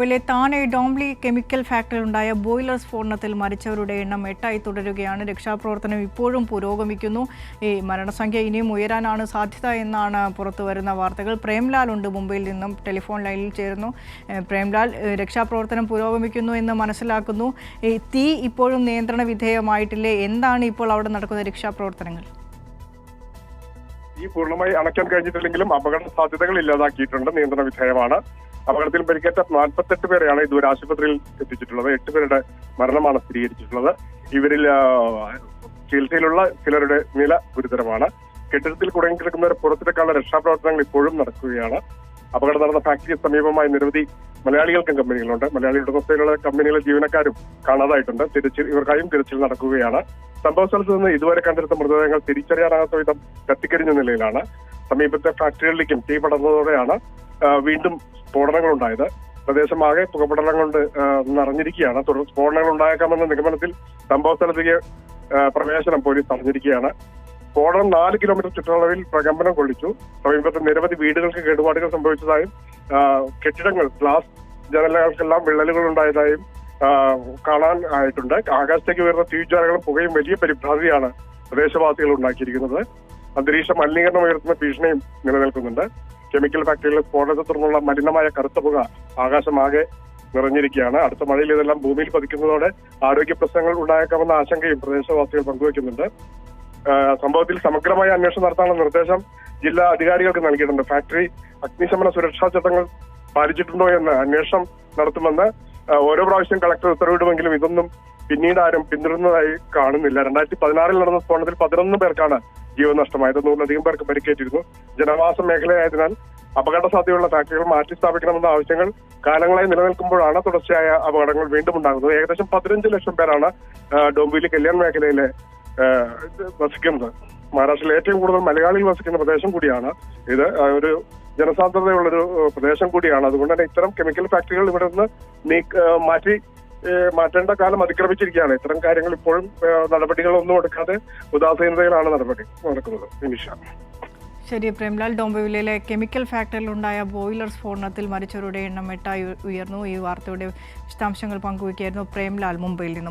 വിലെ Thane Dombivli chemical factory ഫാക്ടറിയിലുണ്ടായ boiler സ്ഫോടനത്തിൽ മരിച്ചവരുടെ എണ്ണം എട്ടായി തുടരുകയാണ്. രക്ഷാപ്രവർത്തനം ഇപ്പോഴും പുരോഗമിക്കുന്നു. ഈ മരണസംഖ്യ ഇനിയും ഉയരാനാണ് സാധ്യത എന്നാണ് പുറത്തു വരുന്ന വാർത്തകൾ. പ്രേംലാൽ ഉണ്ട് മുംബൈയിൽ നിന്നും ടെലിഫോൺ ലൈനിൽ ചേരുന്നു. പ്രേംലാൽ രക്ഷാപ്രവർത്തനം പുരോഗമിക്കുന്നു എന്ന് മനസ്സിലാക്കുന്നു. ഈ തീ ഇപ്പോഴും നിയന്ത്രണ വിധേയമായിട്ടില്ലേ? എന്താണ് ഇപ്പോൾ അവിടെ നടക്കുന്ന രക്ഷാപ്രവർത്തനങ്ങൾ? ഈ പൂർണമായി അണയ്ക്കാൻ കഴിഞ്ഞിട്ടില്ലെങ്കിലും അപകട സാധ്യതകൾ ഇല്ലാതാക്കിയിട്ടുണ്ട്. നിയന്ത്രണ വിധേയമാണ്. അപകടത്തിൽ പരിക്കേറ്റ നാൽപ്പത്തെട്ട് പേരെയാണ് ഇതുവരെ ആശുപത്രിയിൽ എത്തിച്ചിട്ടുള്ളത്. എട്ട് പേരുടെ മരണമാണ് സ്ഥിരീകരിച്ചിട്ടുള്ളത്. ഇവരിൽ ചികിത്സയിലുള്ള ചിലരുടെ നില ഗുരുതരമാണ്. കെട്ടിടത്തിൽ കുടുങ്ങിക്കിടക്കുന്നവരെ പുറത്തെടുക്കാനുള്ള രക്ഷാപ്രവർത്തനങ്ങൾ ഇപ്പോഴും നടക്കുകയാണ്. അപകടം നടന്ന ഫാക്ടറിക്ക് സമീപമായി നിരവധി മലയാളികൾക്കും കമ്പനികളുണ്ട്. മലയാളി ഉടമസ്ഥയിലുള്ള കമ്പനികളിലെ ജീവനക്കാരും കാണാതായിട്ടുണ്ട്. തിരച്ചിൽ ഇവർക്കായും തിരച്ചിൽ നടക്കുകയാണ്. സംഭവ സ്ഥലത്ത് നിന്ന് ഇതുവരെ കണ്ടെടുത്ത മൃതദേഹങ്ങൾ തിരിച്ചറിയാനാകാത്ത വിധം കത്തിക്കരിഞ്ഞ നിലയിലാണ്. സമീപത്തെ ഫാക്ടറികളിലേക്കും തീ പടർന്നതോടെയാണ് വീണ്ടും സ്ഫോടനങ്ങൾ ഉണ്ടായത് പ്രദേശമാകെ പുകപടലം കൊണ്ട് നിറഞ്ഞിരിക്കുകയാണ്. തുടർ സ്ഫോടനങ്ങൾ ഉണ്ടായേക്കാമെന്ന നിഗമനത്തിൽ സംഭവ സ്ഥലത്തേക്ക് പ്രവേശനം പോലീസ് തടഞ്ഞിരിക്കുകയാണ്. സ്ഫോടനം നാല് കിലോമീറ്റർ ചുറ്റളവിൽ പ്രകമ്പനം കൊള്ളിച്ചു. സമീപത്തെ നിരവധി വീടുകൾക്ക് കേടുപാടുകൾ സംഭവിച്ചതായും കെട്ടിടങ്ങൾ ഗ്ലാസ് ജനലുകൾക്കെല്ലാം വിള്ളലുകൾ ഉണ്ടായതായും കാണാൻ ആയിട്ടുണ്ട്. ആകാശത്തേക്ക് ഉയർന്ന തീജ്വാലകളും പുകയും വലിയ പരിഭ്രാന്തിയാണ് പ്രദേശവാസികൾ ഉണ്ടാക്കിയിരിക്കുന്നത്. അന്തരീക്ഷ മലിനീകരണം ഉയർത്തുന്ന ഭീഷണിയും നിലനിൽക്കുന്നുണ്ട്. കെമിക്കൽ ഫാക്ടറിയിലെ സ്ഫോടനത്തെ തുടർന്നുള്ള മലിനമായ കറുത്ത പുക ആകാശമാകെ നിറഞ്ഞിരിക്കുകയാണ്. അടുത്ത മഴയിൽ ഇതെല്ലാം ഭൂമിയിൽ പതിക്കുന്നതോടെ ആരോഗ്യ പ്രശ്നങ്ങൾ ഉണ്ടായേക്കാമെന്ന ആശങ്കയും പ്രദേശവാസികൾ പങ്കുവയ്ക്കുന്നുണ്ട് സംഭവത്തിൽ സമഗ്രമായ അന്വേഷണം നടത്താനുള്ള നിർദ്ദേശം ജില്ലാ അധികാരികൾക്ക് നൽകിയിട്ടുണ്ട്. ഫാക്ടറി അഗ്നിശമന സുരക്ഷാ ചട്ടങ്ങൾ പാലിച്ചിട്ടുണ്ടോ എന്ന് അന്വേഷണം നടത്തുമെന്ന് ഓരോ പ്രാവശ്യം കളക്ടർ ഉത്തരവിടുമെങ്കിലും ഇതൊന്നും പിന്നീട് ആരും പിന്തുടരുന്നതായി കാണുന്നില്ല. രണ്ടായിരത്തി പതിനാറിൽ നടന്ന സ്ഫോടനത്തിൽ പതിനൊന്ന് പേർക്കാണ് ജീവൻ നഷ്ടമായത്. നൂറിലധികം പേർക്ക് പരിക്കേറ്റിരുന്നു. ജനവാസ മേഖലയായതിനാൽ അപകട സാധ്യതയുള്ള ഫാക്ടറികൾ മാറ്റി സ്ഥാപിക്കണമെന്ന ആവശ്യങ്ങൾ കാലങ്ങളായി നിലനിൽക്കുമ്പോഴാണ് തുടർച്ചയായ അപകടങ്ങൾ വീണ്ടും ഉണ്ടാകുന്നത്. ഏകദേശം പതിനഞ്ച് ലക്ഷം പേരാണ് ഡോംബിയിലെ കല്യാൺ മേഖലയിലെ വസിക്കുന്നത്. മഹാരാഷ്ട്രയിൽ ഏറ്റവും കൂടുതൽ മലയാളികൾ വസിക്കുന്ന പ്രദേശം കൂടിയാണ് ഇത്. ഒരു ജനസാന്ദ്രതയുള്ളൊരു പ്രദേശം കൂടിയാണ്. അതുകൊണ്ട് തന്നെ ഇത്തരം കെമിക്കൽ ഫാക്ടറികൾ ഇവിടെ നിന്ന് മാറ്റി മാറ്റേണ്ട കാലം അതിക്രമിച്ചിരിക്കുകയാണ്. ഇത്തരം കാര്യങ്ങൾ ഇപ്പോഴും നടപടികളൊന്നും എടുക്കാതെ ഉദാസീനതയിലാണ് നടപടി നടക്കുന്നത്. നിമിഷ. ശരി പ്രേംലാൽ ഡോംബവിലെ കെമിക്കൽ ഫാക്ടറിയിലുണ്ടായ ബോയിലർ സ്ഫോടനത്തിൽ മരിച്ചവരുടെ എണ്ണം എട്ടായി ഉയർന്നു. ഈ വാർത്തയുടെ വിശദാംശങ്ങൾ പങ്കുവയ്ക്കുകയായിരുന്നു പ്രേംലാൽ മുംബൈയിൽ നിന്നും.